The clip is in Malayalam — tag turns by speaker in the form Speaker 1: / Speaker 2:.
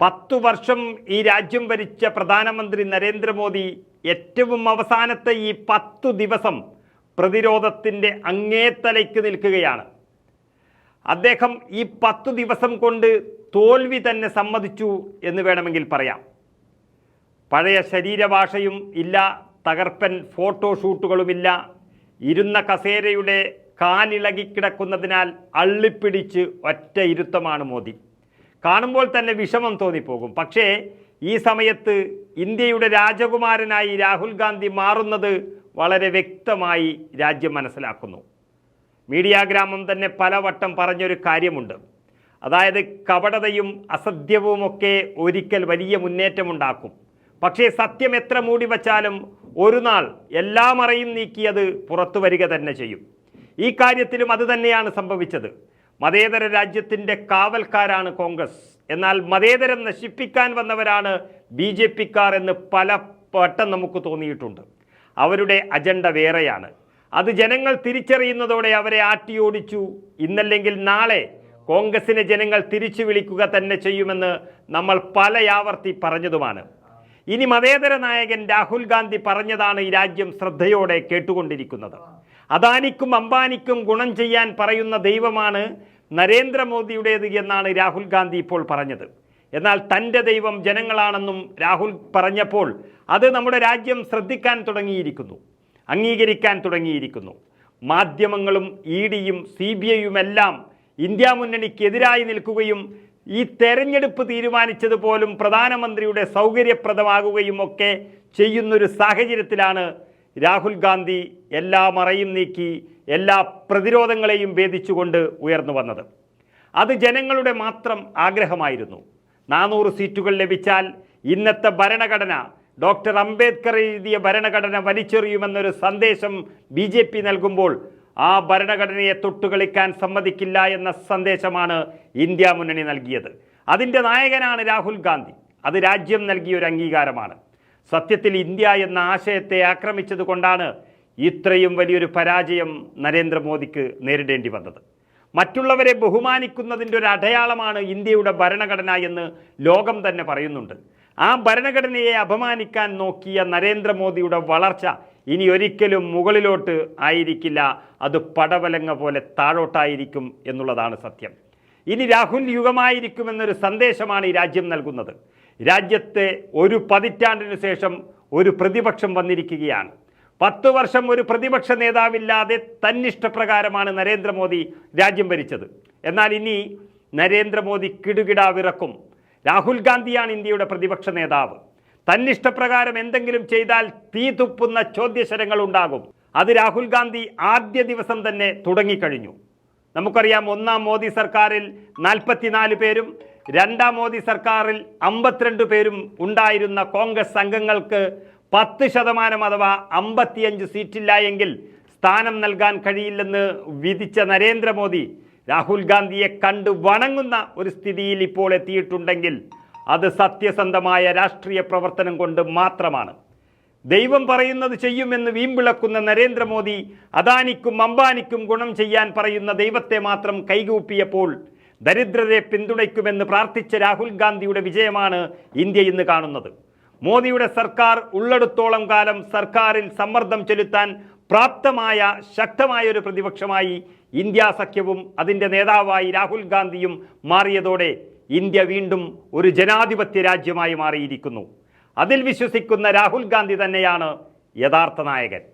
Speaker 1: പത്തു വർഷം ഈ രാജ്യം ഭരിച്ച പ്രധാനമന്ത്രി നരേന്ദ്രമോദി ഏറ്റവും അവസാനത്തെ ഈ പത്തു ദിവസം പ്രതിരോധത്തിന്റെ അങ്ങേത്തലയ്ക്ക് നിൽക്കുകയാണ്. അദ്ദേഹം ഈ പത്തു ദിവസം കൊണ്ട് തോൽവി തന്നെ സമ്മതിച്ചു എന്ന് വേണമെങ്കിൽ പറയാം. പഴയ ശരീരഭാഷയും ഇല്ല തകർപ്പൻ ഫോട്ടോഷൂട്ടുകളുമില്ല ഇരുന്ന കസേരയുടെ കാലിളകിക്കിടക്കുന്നതിനാൽ അള്ളിപ്പിടിച്ച് ഒറ്റ ഇരുത്തമാണ് മോദി. കാണുമ്പോൾ തന്നെ വിഷമം തോന്നിപ്പോകും. പക്ഷേ ഈ സമയത്ത് ഇന്ത്യയുടെ രാജകുമാരനായി രാഹുൽ ഗാന്ധി മാറുന്നത് വളരെ വ്യക്തമായി രാജ്യം മനസ്സിലാക്കുന്നു. മീഡിയ ഗ്രാമം തന്നെ പലവട്ടം പറഞ്ഞൊരു കാര്യമുണ്ട്. അതായത് കപടതയും അസത്യവുമൊക്കെ ഒരിക്കൽ വലിയ മുന്നേറ്റമുണ്ടാക്കും. പക്ഷേ സത്യം എത്ര മൂടി വച്ചാലും ഒരു നാൾ എല്ലാ മറയും നീക്കിയത് പുറത്തു വരിക തന്നെ ചെയ്യും. ഈ കാര്യത്തിലും അത് തന്നെയാണ് സംഭവിച്ചത്. മതേതര രാജ്യത്തിന്റെ കാവൽക്കാരാണ് കോൺഗ്രസ്. എന്നാൽ മതേതരം നശിപ്പിക്കാൻ വന്നവരാണ് ബി ജെ പിക്കാർ എന്ന് പല വട്ടം നമുക്ക് തോന്നിയിട്ടുണ്ട്. അവരുടെ അജണ്ട വേറെയാണ്. അത് ജനങ്ങൾ തിരിച്ചറിയുന്നതോടെ അവരെ ആട്ടിയോടിച്ചു. ഇന്നല്ലെങ്കിൽ നാളെ കോൺഗ്രസിനെ ജനങ്ങൾ തിരിച്ചു വിളിക്കുക തന്നെ ചെയ്യുമെന്ന് നമ്മൾ പല പലയാവർത്തി പറഞ്ഞതുമാണ്. ഇനി മതേതര നായകൻ രാഹുൽ ഗാന്ധി പറഞ്ഞതാണ് ഈ രാജ്യം ശ്രദ്ധയോടെ കേട്ടുകൊണ്ടിരിക്കുന്നത്. അദാനിക്കും അംബാനിക്കും ഗുണം ചെയ്യാൻ പറയുന്ന ദൈവമാണ് നരേന്ദ്രമോദിയുടേത് എന്നാണ് രാഹുൽ ഗാന്ധി ഇപ്പോൾ പറഞ്ഞത്. എന്നാൽ തന്റെ ദൈവം ജനങ്ങളാണെന്നും രാഹുൽ പറഞ്ഞപ്പോൾ അത് നമ്മുടെ രാജ്യം ശ്രദ്ധിക്കാൻ തുടങ്ങിയിരിക്കുന്നു അംഗീകരിക്കാൻ തുടങ്ങിയിരിക്കുന്നു. മാധ്യമങ്ങളും ഇ ഡിയും സി ബി ഐയുമെല്ലാം ഇന്ത്യ മുന്നണിക്കെതിരായി നിൽക്കുകയും ഈ തെരഞ്ഞെടുപ്പ് തീരുമാനിച്ചത് പോലും പ്രധാനമന്ത്രിയുടെ സൗകര്യപ്രദമാകുകയും ഒക്കെ ചെയ്യുന്നൊരു സാഹചര്യത്തിലാണ് രാഹുൽ ഗാന്ധി എല്ലാ മറയും നീക്കി എല്ലാ പ്രതിരോധങ്ങളെയും ഭേദിച്ചുകൊണ്ട് ഉയർന്നു വന്നത്. അത് ജനങ്ങളുടെ മാത്രം ആഗ്രഹമായിരുന്നു. നാനൂറ് സീറ്റുകൾ ലഭിച്ചാൽ ഇന്നത്തെ ഭരണഘടന ഡോക്ടർ അംബേദ്കർ എഴുതിയ ഭരണഘടന വലിച്ചെറിയുമെന്നൊരു സന്ദേശം ബി ജെ പി നൽകുമ്പോൾ ആ ഭരണഘടനയെ തൊട്ടുകളിക്കാൻ സമ്മതിക്കില്ല എന്ന സന്ദേശമാണ് ഇന്ത്യ മുന്നണി നൽകിയത്. അതിന്റെ നായകനാണ് രാഹുൽ ഗാന്ധി. അത് രാജ്യം നൽകിയ ഒരു അംഗീകാരമാണ്. സത്യത്തിൽ ഇന്ത്യ എന്ന ആശയത്തെ ആക്രമിച്ചതുകൊണ്ടാണ് ഇത്രയും വലിയൊരു പരാജയം നരേന്ദ്രമോദിക്ക് നേരിടേണ്ടി വന്നത്. മറ്റുള്ളവരെ ബഹുമാനിക്കുന്നതിന്റെ ഒരു അടയാളമാണ് ഇന്ത്യയുടെ ഭരണഘടന എന്ന് ലോകം തന്നെ പറയുന്നുണ്ട്. ആ ഭരണഘടനയെ അപമാനിക്കാൻ നോക്കിയ നരേന്ദ്രമോദിയുടെ വളർച്ച ഇനി ഒരിക്കലും മുകളിലോട്ട് ആയിരിക്കില്ല. അത് പടവലങ്ങ പോലെ താഴോട്ടായിരിക്കും എന്നുള്ളതാണ് സത്യം. ഇനി രാഹുൽ യുഗമായിരിക്കുമെന്നൊരു സന്ദേശമാണ് ഈ രാജ്യം നൽകുന്നത്. രാജ്യത്തെ ഒരു പതിറ്റാണ്ടിന് ശേഷം ഒരു പ്രതിപക്ഷം വന്നിരിക്കുകയാണ്. പത്ത് വർഷം ഒരു പ്രതിപക്ഷ നേതാവില്ലാതെ തന്നിഷ്ടപ്രകാരമാണ് നരേന്ദ്രമോദി രാജ്യം ഭരിച്ചത്. എന്നാൽ ഇനി നരേന്ദ്രമോദി കിടുകിടാവിറക്കും രാഹുൽ ഗാന്ധിയാണ് ഇന്ത്യയുടെ പ്രതിപക്ഷ നേതാവ്. തന്നിഷ്ടപ്രകാരം എന്തെങ്കിലും ചെയ്താൽ തീ തുപ്പുന്ന ചോദ്യശരങ്ങൾ ഉണ്ടാകും. അത് രാഹുൽ ഗാന്ധി ആദ്യ ദിവസം തന്നെ തുടങ്ങിക്കഴിഞ്ഞു. നമുക്കറിയാം ഒന്നാം മോദി സർക്കാരിൽ നാൽപ്പത്തിനാല് പേരും രണ്ടാം മോദി സർക്കാരിൽ അമ്പത്തിരണ്ട് പേരും ഉണ്ടായിരുന്ന കോൺഗ്രസ് അംഗങ്ങൾക്ക് പത്ത് ശതമാനം അഥവാ അമ്പത്തിയഞ്ച് സീറ്റില്ല എങ്കിൽ സ്ഥാനം നൽകാൻ കഴിയില്ലെന്ന് വിധിച്ച നരേന്ദ്രമോദി രാഹുൽ ഗാന്ധിയെ കണ്ടു വണങ്ങുന്ന ഒരു സ്ഥിതിയിൽ ഇപ്പോൾ എത്തിയിട്ടുണ്ടെങ്കിൽ അത് സത്യസന്ധമായ രാഷ്ട്രീയ പ്രവർത്തനം കൊണ്ട് മാത്രമാണ്. ദൈവം പറയുന്നത് ചെയ്യുമെന്ന് വീമ്പിളക്കുന്ന നരേന്ദ്രമോദി അദാനിക്കും അംബാനിക്കും ഗുണം ചെയ്യാൻ പറയുന്ന ദൈവത്തെ മാത്രം കൈകൂപ്പിയപ്പോൾ ദരിദ്രരെ പിന്തുണയ്ക്കുമെന്ന് പ്രാർത്ഥിച്ച രാഹുൽ ഗാന്ധിയുടെ വിജയമാണ് ഇന്ത്യ ഇന്ന് കാണുന്നത്. മോദിയുടെ സർക്കാർ ഉള്ളെടുത്തോളം കാലം സർക്കാരിൽ സമ്മർദ്ദം ചെലുത്താൻ പ്രാപ്തമായ ശക്തമായ ഒരു പ്രതിപക്ഷമായി ഇന്ത്യ സഖ്യവും അതിന്റെ നേതാവായി രാഹുൽ ഗാന്ധിയും മാറിയതോടെ ഇന്ത്യ വീണ്ടും ഒരു ജനാധിപത്യ രാജ്യമായി മാറിയിരിക്കുന്നു. അതിൽ വിശ്വസിക്കുന്ന രാഹുൽ ഗാന്ധി തന്നെയാണ് യഥാർത്ഥ നായകൻ.